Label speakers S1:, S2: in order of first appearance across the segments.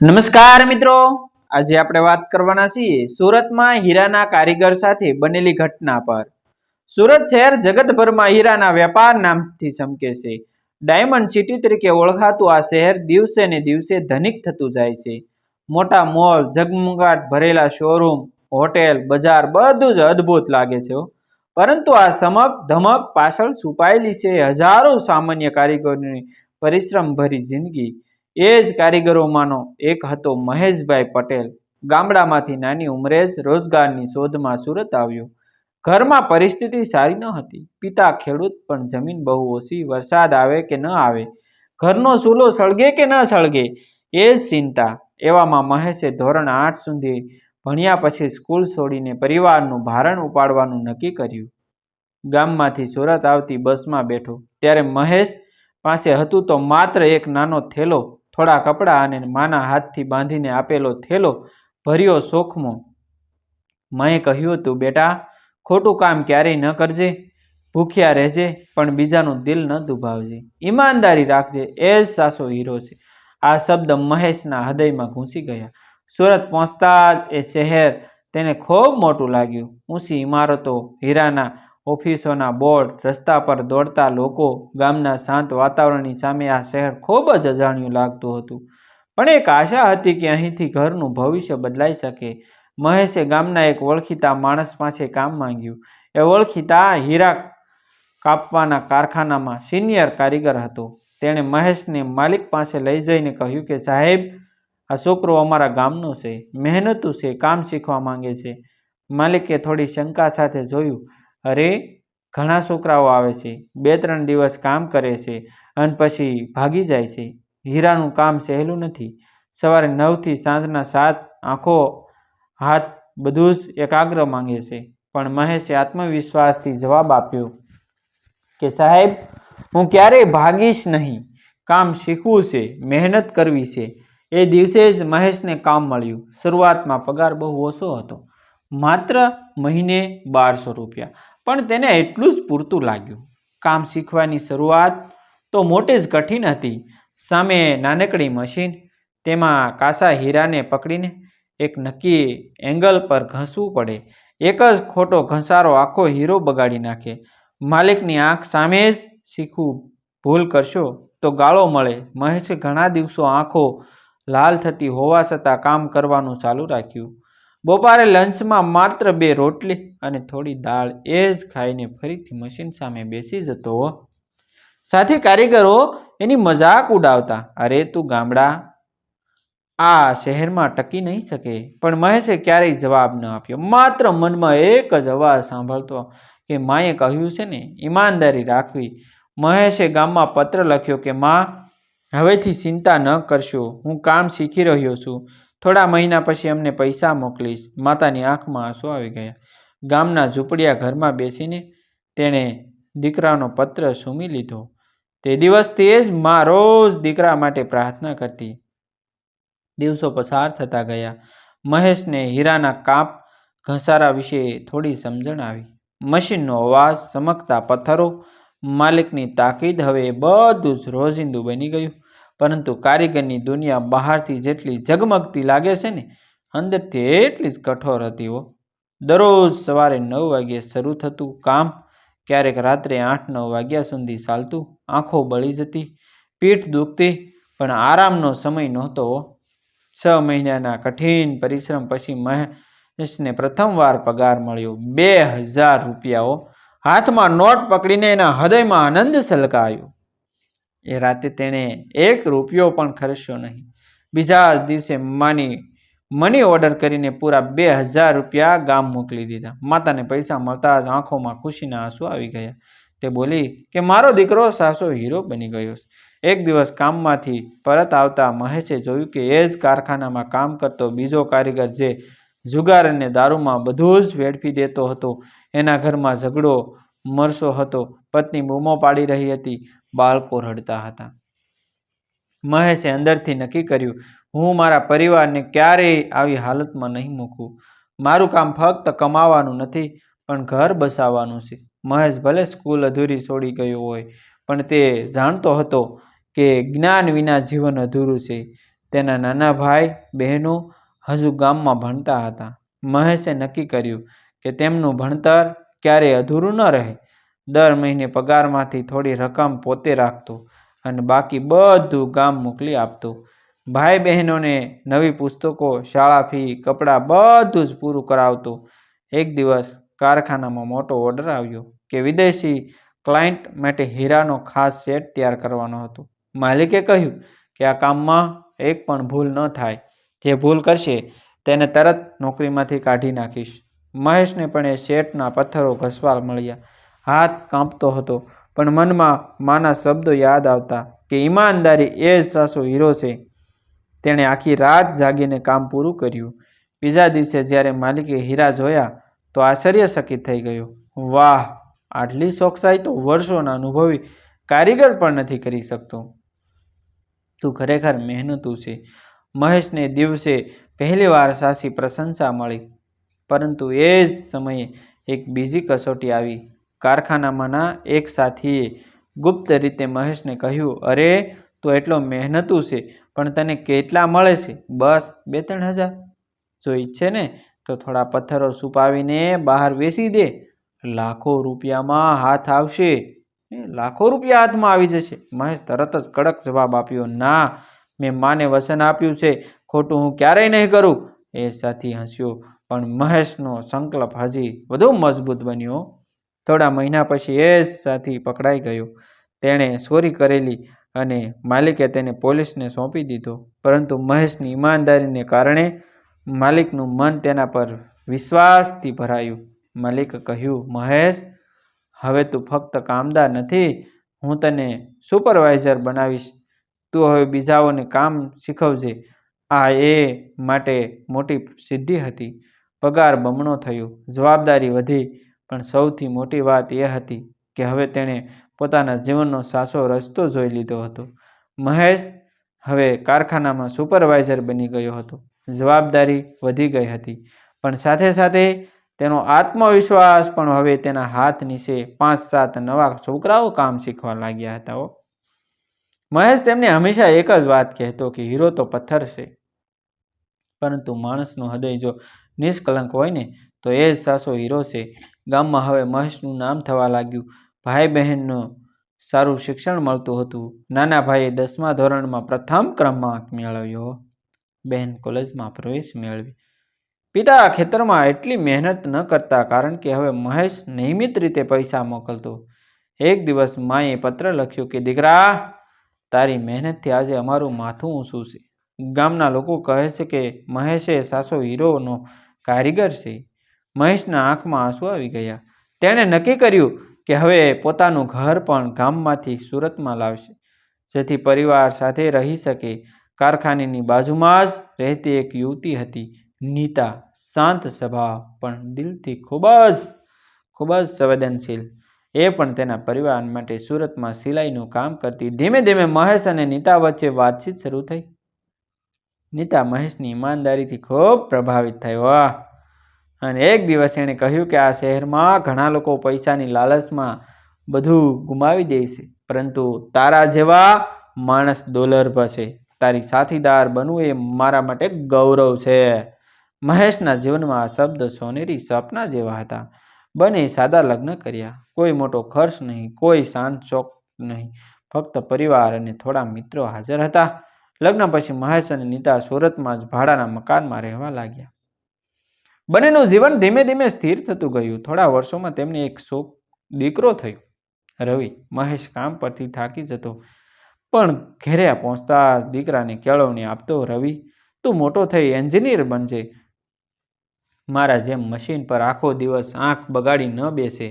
S1: નમસ્કાર મિત્રો. આજે આપણે વાત કરવાના છીએ સુરતમાં હીરાના કારીગર સાથે બનેલી ઘટના પર. સુરત શહેર જગતભરમાં હીરાના વેપાર નામથી ચમકે છે. ડાયમંડ સિટી તરીકે ઓળખાતું આ શહેર દિવસે ને દિવસે ધનિક થતું જાય છે. મોટા મોલ, ઝગમગાટ, ભરેલા શોરૂમ હોટેલ બજાર બધું જ અદ્ભુત લાગે છે પરંતુ આ સમક ધમક પાછળ છુપાયેલી છે હજારો સામાન્ય કારીગરોની પરિશ્રમ ભરી જિંદગી. એ જ કારીગરોમાંનો એક હતો મહેશભાઈ પટેલ. ગામડામાંથી નાની ઉંમરે જ રોજગારની શોધમાં સુરત આવ્યો. ઘરમાં પરિસ્થિતિ સારી ન હતી. પિતા ખેડૂત, પણ જમીન બહુ ઓછી, વરસાદ આવે કે ન આવે? ઘરનો ચૂલો સળગે કે ન સળગે? એ જ ચિંતા. એવામાં મહેશે ધોરણ આઠ સુધી ભણ્યા પછી સ્કૂલ છોડીને પરિવારનું ભારણ ઉપાડવાનું નક્કી કર્યું. ગામમાંથી સુરત આવતી બસમાં બેઠો. ત્યારે મહેશ પાસે હતું તો માત્ર એક નાનો થેલો થોડા કપડાં અને માના હાથથી બાંધીને આપેલો થેલો ભર્યો શોખમો મેં કહ્યું હતું બેટા, ખોટું કામ ક્યારેય ન કરજે, ભૂખ્યા રહેજે, પણ બીજાનું દિલ ન દુભાવજે. ઈમાનદારી રાખજે, એ જ સાસો હીરો છે. આ શબ્દ મહેશના હૃદયમાં ઘૂંસી ગયા. સુરત પહોંચતા જ એ શહેર તેને ખૂબ મોટું લાગ્યું. ઊંચી ઇમારતો હીરાના ઓફિસોના બોર્ડ, રસ્તા પર દોડતા લોકો, ગામના શાંત વાતાવરણની સામે આ શહેર ખૂબ જ અજાણ્યું લાગતું હતું. પણ એક આશા હતી કે અહીંથી ઘરનું ભવિષ્ય બદલાઈ શકે. મહેશે ગામના એક ઓળખીતા માણસ પાસે કામ માંગ્યું. એ ઓળખીતા હીરા કાપવાના કારખાનામાં સિનિયર કારીગર હતો. તેણે મહેશને માલિક પાસે લઈ જઈને કહ્યું કે, સાહેબ, આ છોકરો અમારા ગામનો છે. મહેનતુ છે, કામ શીખવા માંગે છે. માલિકે થોડી શંકા સાથે જોયું. અરે, ઘણા છોકરાઓ આવે છે બે ત્રણ દિવસ કામ કરે છે અને પછી ભાગી જાય છે. હીરાનું કામ સહેલું નથી. સવારે નવથી સાંજના સાત આંખો, હાથ બધું જ એકાગ્ર માંગે છે. પણ મહેશે આત્મવિશ્વાસથી જવાબ આપ્યો કે, સાહેબ, હું ક્યારેય ભાગીશ નહીં. કામ શીખવું છે, મહેનત કરવી છે. એ દિવસે જ મહેશને કામ મળ્યું. શરૂઆતમાં પગાર બહુ ઓછો હતો. માત્ર મહિને બારસો રૂપિયા. પણ તેને એટલું જ પૂરતું લાગ્યું. કામ શીખવાની શરૂઆત તો મોટે જ કઠિન હતી. સામે નાનકડી મશીન, તેમાં કાસા હીરાને પકડીને એક નક્કી એંગલ પર ઘસવું પડે. એક જ ખોટો ઘસારો આખો હીરો બગાડી નાખે. માલિકની આંખ સામે જ શીખવું ભૂલ કરશો તો ગાળો મળે. મહેશે ઘણા દિવસો આંખો લાલ થતી હોવા છતાં કામ કરવાનું ચાલુ રાખ્યું. બપોરે લંચમાં માત્ર બે રોટલી અને થોડી દાળ એ જ ખાઈને ફરીથી મશીન સામે બેસી જતો. સાથે કારીગરો એની મજાક ઉડાવતા, અરે તું ગામડા, આ શહેરમાં ટકી નહીં શકે. પણ મહેશે ક્યારેય જવાબ ન આપ્યો. માત્ર મનમાં એક જ અવાજ સાંભળતો કે માએ કહ્યું છે ને, ઈમાનદારી રાખવી. મહેશે ગામમાં પત્ર લખ્યો કે, માં, હવેથી ચિંતા ન કરશો. હું કામ શીખી રહ્યો છું. થોડા મહિના પછી અમને પૈસા મોકલીશ. માતાની આંખમાં આંસુ આવી ગયા. ગામના ઝૂંપડિયા ઘરમાં બેસીને તેણે દીકરાનો પત્ર સુમી લીધો. તે દિવસથી જ મા રોજ દીકરા માટે પ્રાર્થના કરતી. દિવસો પસાર થતા ગયા. મહેશને હીરાના કાપ ઘસારા વિશે થોડી સમજણ આવી. મશીનનો અવાજ, ચમકતા પથ્થરો, માલિકની તાકીદ હવે બધું જ રોજિંદુ બની ગયું. પરંતુ કારીગરની દુનિયા બહારથી જેટલી ઝગમગતી લાગે છે ને, અંદરથી એટલી જ કઠોર હતી હો. દરરોજ સવારે નવ વાગ્યે શરૂ થતું કામ ક્યારેક રાત્રે આઠ નવ વાગ્યા સુધી ચાલતું, આંખો બળી જતી, પીઠ દુખતી, પણ આરામનો સમય નહોતો છ મહિનાના કઠિન પરિશ્રમ પછી મહેશને પ્રથમવાર પગાર મળ્યો બે હજાર રૂપિયાઓ હાથમાં નોટ પકડીને એના હૃદયમાં આનંદ છલકાયો. એ રાતે તેણે એક રૂપિયો પણ ખર્ચ્યો નહીં. બીજા દિવસે માની, મની ઓર્ડર કરીને પૂરા બે હજાર રૂપિયા ગામ મોકલી દીધા. માતાને પૈસા મળતા જ આંખોમાં ખુશીના આંસુ આવી ગયા. તે બોલી, કે મારો દીકરો સાસો હીરો બની ગયો એક દિવસ કામમાંથી પરત આવતા મહેશે જોયું કે એ જ કારખાનામાં કામ કરતો બીજો કારીગર જે જુગાર અને દારૂમાં બધું જ વેડફી દેતો હતો, એના ઘરમાં ઝઘડો મરસો હતો. પત્ની બૂમો પાડી રહી હતી. બાળકો રડતા હતા. મહેશે અંદરથી નક્કી કર્યું, હું મારા પરિવારને ક્યારેય આવી હાલતમાં નહીં મૂકું. મારું કામ ફક્ત કમાવાનું નથી, પણ ઘર બસાવવાનું છે. મહેશ ભલે સ્કૂલ અધૂરી છોડી ગયો હોય, પણ તે જાણતો હતો કે જ્ઞાન વિના જીવન અધૂરું છે. તેના નાના ભાઈ, બહેનો હજુ ગામમાં ભણતા હતા. મહેશે નક્કી કર્યું કે તેમનું ભણતર ક્યારેય અધૂરું ન રહે. દર મહિને પગારમાંથી થોડી રકમ પોતે રાખતો અને બાકી બધું ગામ મોકલી આપતો. ભાઈ બહેનોને નવી પુસ્તકો, શાળા ફી, કપડાં બધું જ પૂરું કરાવતો. એક દિવસ કારખાનામાં મોટો ઓર્ડર આવ્યો કે વિદેશી ક્લાયન્ટ માટે હીરાનો ખાસ સેટ તૈયાર કરવાનો હતો. માલિકે કહ્યું કે આ કામમાં એક પણ ભૂલ ન થાય. જે ભૂલ કરશે તેને તરત નોકરીમાંથી કાઢી નાખીશ. મહેશને પણ એ સેટના પથ્થરો ઘસવા મળ્યા. હાથ કાંપતો હતો. પણ મનમાં માના શબ્દો યાદ આવતા કે ઈમાનદારી એ જ સાસો હીરો છે. તેણે આખી રાત જાગીને કામ પૂરું કર્યું. બીજા દિવસે જ્યારે માલિકે હીરા જોયા તો આશ્ચર્યચકિત થઈ ગયો. વાહ, આટલી ચોકસાઈ તો વર્ષોના અનુભવી કારીગર પણ નથી કરી શકતો. તું ખરેખર મહેનતું છે. મહેશને દિવસે પહેલીવાર સાસી પ્રશંસા મળી. પરંતુ એ જ સમયે એક બીજી કસોટી આવી. કારખાનામાંના એક સાથીએ ગુપ્ત રીતે મહેશને કહ્યું, અરે, તો એટલો મહેનતું છે, પણ તને કેટલા મળે છે? બસ બે ત્રણ હજાર. જો ઈચ્છે ને, તો થોડા પથ્થરો છુપાવીને બહાર વેચી દે. લાખો રૂપિયામાં હાથ આવશે. લાખો રૂપિયા હાથમાં આવી જશે. મહેશ તરત જ કડક જવાબ આપ્યો, ના, મેં માને વસન આપ્યું છે, ખોટું હું ક્યારેય નહીં કરું. એ સાથી હસ્યો, પણ મહેશનો સંકલ્પ હજી વધુ મજબૂત બન્યો. થોડા મહિના પછી એ સાથી પકડાઈ ગયો. તેણે ચોરી કરેલી અને માલિકે તેને પોલીસને સોંપી દીધો. પરંતુ મહેશની ઈમાનદારીને કારણે માલિકનું મન તેના પર વિશ્વાસથી ભરાયું. માલિકે કહ્યું, મહેશ, હવે તું ફક્ત કામદાર નથી, હું તને સુપરવાઇઝર બનાવીશ. તું હવે બીજાઓને કામ શીખવજે. આ એ માટે મોટી સિદ્ધિ હતી. પગાર બમણો થયો. જવાબદારી વધી. પણ સૌથી મોટી વાત એ હતી કે હવે તેણે પોતાના જીવનનો સાચો રસ્તો જોઈ લીધો હતો. મહેશ હવે કારખાનામાં સુપરવાઇઝર બની ગયો હતો. જવાબદારી વધી ગઈ હતી. પણ સાથે સાથે તેનો આત્મવિશ્વાસ પણ હવે તેના હાથ નીચે પાંચ સાત નવા છોકરાઓ કામ શીખવા લાગ્યા હતા મહેશ તેમને હંમેશા એક જ વાત કહેતો કે હીરો તો પથ્થર છે. પરંતુ માણસનું હૃદય જો નિષ્કલંક હોય ને, તો એ જ સાસો હીરો છે. ગામમાં હવે મહેશનું નામ થવા લાગ્યું. ભાઈ બહેનનું સારું શિક્ષણ મળતું હતું. નાના ભાઈએ દસમા ધોરણમાં પ્રથમ ક્રમાંક મેળવ્યો. બહેન કોલેજમાં પ્રવેશ મેળવી. પિતા ખેતરમાં એટલી મહેનત ન કરતા કારણ કે હવે મહેશ નિયમિત રીતે પૈસા મોકલતો. એક દિવસ માએ પત્ર લખ્યો કે, દીકરા, તારી મહેનતથી આજે અમારું માથું ઊંચું છે. ગામના લોકો કહે છે કે, મહેશે સાસો હીરોનો કારીગર છે. મહેશના આંખમાં આંસુ આવી ગયા. તેણે નક્કી કર્યું કે હવે પોતાનું ઘર પણ ગામમાંથી સુરતમાં લાવશે. જેથી પરિવાર સાથે રહી શકે. કારખાનેની બાજુમાં જ રહેતી એક યુવતી હતી. નીતા. શાંત સ્વભાવ, પણ દિલથી ખૂબ જ ખૂબ જ સંવેદનશીલ. એ પણ તેના પરિવાર માટે સુરતમાં સિલાઈનું કામ કરતી. ધીમે ધીમે મહેશ અને નીતા વચ્ચે વાતચીત શરૂ થઈ. નીતા મહેશની ઈમાનદારીથી ખૂબ પ્રભાવિત થયો અને એક દિવસ એણે કહ્યું કે આ શહેરમાં ઘણા લોકો પૈસાની લાલચમાં બધું ગુમાવી દે છે. પરંતુ તારા જેવા માણસ દોલર્ભ છે તારી સાથીદાર બનવું એ મારા માટે ગૌરવ છે. મહેશના જીવનમાં આ શબ્દ સોનેરી સપના જેવા હતા. બંને સાદા લગ્ન કર્યા. કોઈ મોટો ખર્ચ નહીં, કોઈ શાંત ચોક નહીં. ફક્ત પરિવાર અને થોડા મિત્રો હાજર હતા. લગ્ન પછી મહેશ અને નીતા સુરતમાં જ ભાડાના મકાનમાં રહેવા લાગ્યા. બંનેનું જીવન ધીમે ધીમે સ્થિર થતું ગયું. થોડા વર્ષોમાં તેમને એક શોક દીકરો થયો. રવિ મહેશ કામ પરથી થાકી જતો. પણ ઘેરે પહોંચતા દીકરાને કેળવણી આપતો, રવિ, તું મોટો થઈ એન્જિનિયર બનજે. મારા જેમ મશીન પર આખો દિવસ આંખ બગાડી ન બેસે.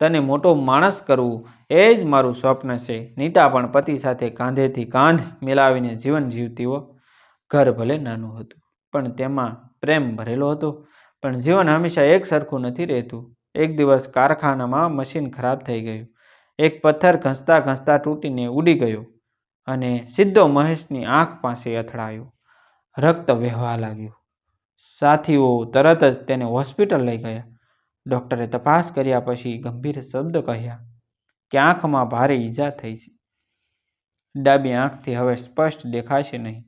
S1: તને મોટો માણસ કરવું એ જ મારું સ્વપ્ન છે. નીતા પણ પતિ સાથે કાંધેથી કાંધ મિલાવીને જીવન જીવતી હો. ઘર ભલે નાનું હતું, પણ તેમાં પ્રેમ ભરેલો હતો. પણ જીવન હંમેશા એક સરખું નથી રહેતું. એક દિવસ કારખાનામાં મશીન ખરાબ થઈ ગયું. એક પથ્થર ઘસતા ઘસતા તૂટીને ઉડી ગયો અને સીધો મહેશની આંખ પાસે અથડાયો. રક્ત વહેવા લાગ્યું. સાથીઓ તરત જ તેને હોસ્પિટલ લઈ ગયા. ડૉક્ટરે તપાસ કર્યા પછી ગંભીર શબ્દ કહ્યા, કે આંખમાં ભારે ઈજા થઈ છે. ડાબી આંખથી હવે સ્પષ્ટ દેખાશે નહીં.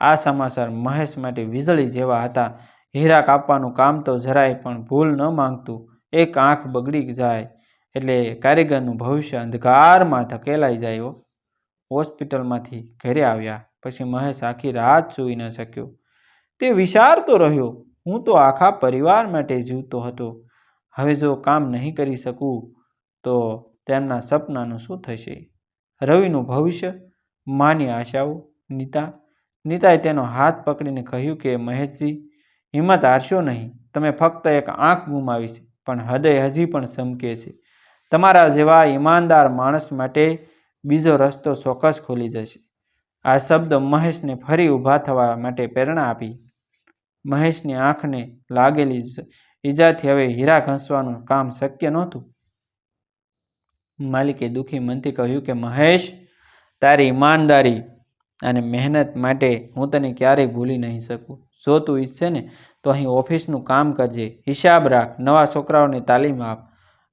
S1: આ સમાચાર મહેશ માટે વીજળી જેવા હતા હીરા કાપવાનું કામ તો જરાય પણ ભૂલ ન માંગતું. એક આંખ બગડી જાય એટલે કારીગરનું ભવિષ્ય અંધકારમાં ધકેલાઈ જાય હોસ્પિટલમાંથી ઘરે આવ્યા પછી મહેશ આખી રાત સૂઈ ન શક્યો. તે વિચારતો રહ્યો, હું તો આખા પરિવાર માટે જીવતો હતો. હવે જો કામ નહીં કરી શકું, તો તેમના સપનાનું શું થશે? રવિનું ભવિષ્ય? માની આશાઓ? નીતા? નીતાએ તેનો હાથ પકડીને કહ્યું કે, મહેશજી હિંમત હારશો નહીં. તમે ફક્ત એક આંખ ગુમાવી છે, પણ હૃદય હજી પણ ચમકે છે. તમારા જેવા ઈમાનદાર માણસ માટે બીજો રસ્તો ચોક્કસ ખુલી જશે. આ શબ્દ મહેશને ફરી ઊભા થવા માટે પ્રેરણા આપી. મહેશની આંખને લાગેલી ઈજાથી હવે હીરા ઘસવાનું કામ શક્ય નહોતું. માલિકે દુઃખી મનથી કહ્યું કે, મહેશ, તારી ઈમાનદારી અને મહેનત માટે હું તને ક્યારેય ભૂલી નહીં શકું. જો તું ઈચ્છે ને, તો અહીં ઓફિસનું કામ કરજે. હિસાબ રાખ, નવા છોકરાઓને તાલીમ આપ.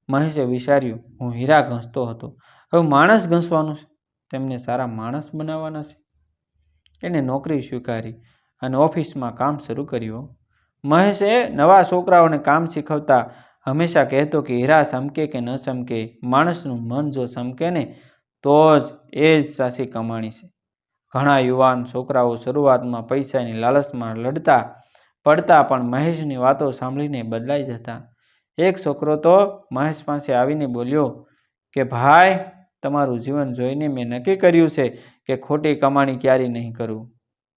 S1: મહેશે વિચાર્યું, હું હીરા ઘસતો હતો. હવે માણસ ઘસવાનું છે? તેમને સારા માણસ બનાવવાના છે? એને નોકરી સ્વીકારી અને ઓફિસમાં કામ શરૂ કર્યું. મહેશે નવા છોકરાઓને કામ શીખવતા હંમેશા કહેતો કે હીરા સમકે કે ન સમકે, માણસનું મન જો સમકે ને, તો જ એ જ સાચી કમાણી છે. ઘણા યુવાન છોકરાઓ શરૂઆતમાં પૈસાની લાલચમાં લડતા, પડતા પણ મહેશની વાતો સાંભળીને બદલાઈ જતા. એક છોકરો તો મહેશ પાસે આવીને બોલ્યો કે, ભાઈ, તમારું જીવન જોઈને મેં નક્કી કર્યું છે કે ખોટી કમાણી ક્યારેય નહીં કરું.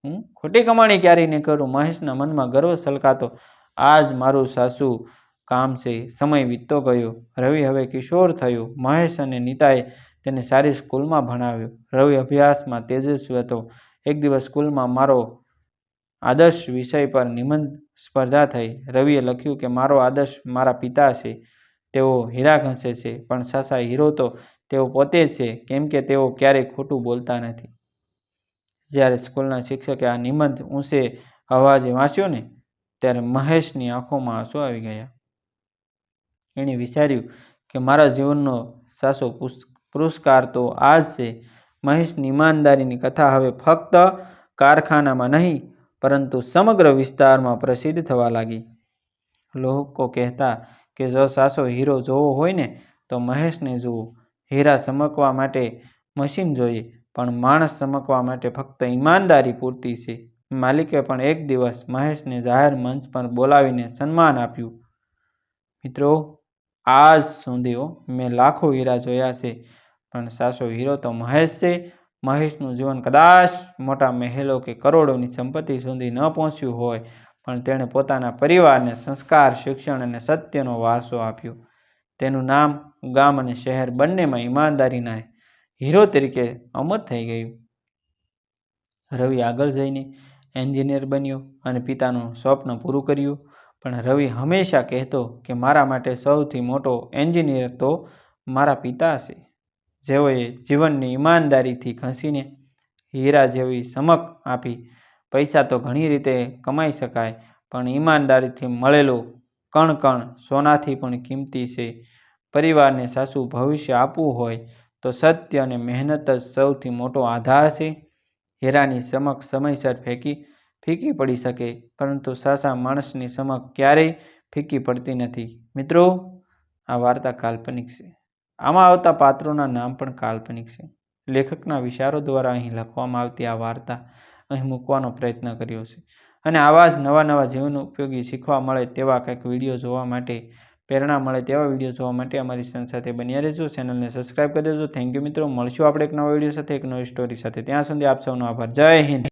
S1: હું ખોટી કમાણી ક્યારેય નહીં કરું? મહેશના મનમાં ગર્વ સલકાતો. આ જ મારું સાસુ કામ છે, સમય વીતતો ગયો. રવિ હવે કિશોર થયો. મહેશ અને નીતાએ તેને સારી સ્કૂલમાં ભણાવ્યો. રવિ અભ્યાસમાં તેજસ્વી હતો. એક દિવસ સ્કૂલમાં મારો આદર્શ વિષય પર નિબંધ સ્પર્ધા થઈ. રવિએ લખ્યું કે, મારો આદર્શ મારા પિતા છે. તેઓ હીરા ઘસે છે, પણ સાસા હીરો તો તેઓ પોતે છે, કેમ કે તેઓ ક્યારેય ખોટું બોલતા નથી. જ્યારે સ્કૂલના શિક્ષકે આ નિબંધ ઊંચે અવાજે વાંચ્યો ને, ત્યારે મહેશની આંખોમાં આંસુ આવી ગયા. એણે વિચાર્યું કે, મારા જીવનનો સાસો પુસ- પુરસ્કાર તો આ જ છે. મહેશની ઈમાનદારીની કથા હવે ફક્ત કારખાનામાં નહીં, પરંતુ સમગ્ર વિસ્તારમાં પ્રસિદ્ધ થવા લાગી. લોકો કહેતા કે જો સાસો હીરો જોવો હોય ને, તો મહેશને જુઓ. હીરા ચમકવા માટે મશીન જોઈએ, પણ માણસ ચમકવા માટે ફક્ત ઈમાનદારી પૂરતી છે. માલિકે પણ એક દિવસ મહેશને જાહેર મંચ પર બોલાવીને સન્માન આપ્યું. મિત્રો, આજ સુધીઓ મેં લાખો હીરા જોયા છે. પણ સાસો હીરો તો મહેશ છે. મહેશનું જીવન કદાચ મોટા મહેલો કે કરોડોની સંપત્તિ સુધી ન પહોંચ્યું હોય, પણ તેણે પોતાના પરિવારને સંસ્કાર, શિક્ષણ અને સત્યનો વારસો આપ્યો. તેનું નામ ગામ અને શહેર બંનેમાં ઈમાનદારીના હીરો તરીકે અમર થઈ ગયું. રવિ આગળ જઈને એન્જિનિયર બન્યો અને પિતાનું સ્વપ્ન પૂરું કર્યું. પણ રવિ હંમેશા કહેતો કે મારા માટે સૌથી મોટો એન્જિનિયર તો મારા પિતા છે. જેઓએ જીવનની ઈમાનદારીથી ઘસીને હીરા જેવી ચમક આપી. પૈસા તો ઘણી રીતે કમાઈ શકાય, પણ ઈમાનદારીથી મળેલું કણ સોનાથી પણ કિંમતી છે. પરિવારને સાસુ ભવિષ્ય આપવું હોય તો સત્ય અને મહેનત જ સૌથી મોટો આધાર છે. હીરાની ચમક સમયસર ફેંકી, ફીકી પડી શકે, પરંતુ સાસા માણસની ચમક ક્યારેય ફીકી પડતી નથી. મિત્રો, આ વાર્તા કાલ્પનિક છે. આમાં આવતા પાત્રોના નામ પણ કાલ્પનિક છે. લેખકના વિચારો દ્વારા અહીં લખવામાં આવતી આ વાર્તા અહીં મૂકવાનો પ્રયત્ન કર્યો છે. અને આવા જ નવા નવા જીવન ઉપયોગી શીખવા મળે તેવા કંઈક વીડિયો જોવા માટે, પ્રેરણા મળે તેવા વીડિયો જોવા માટે અમારી ચેનલ સાથે બન્યા રહેજો. ચેનલને સબસ્ક્રાઈબ કરી દેજો. થેન્ક યુ મિત્રો. મળશું આપણે એક નવા વીડિયો સાથે, એક નવી સ્ટોરી સાથે. ત્યાં સુધી આપ સૌનો આભાર. જય હિન્દ.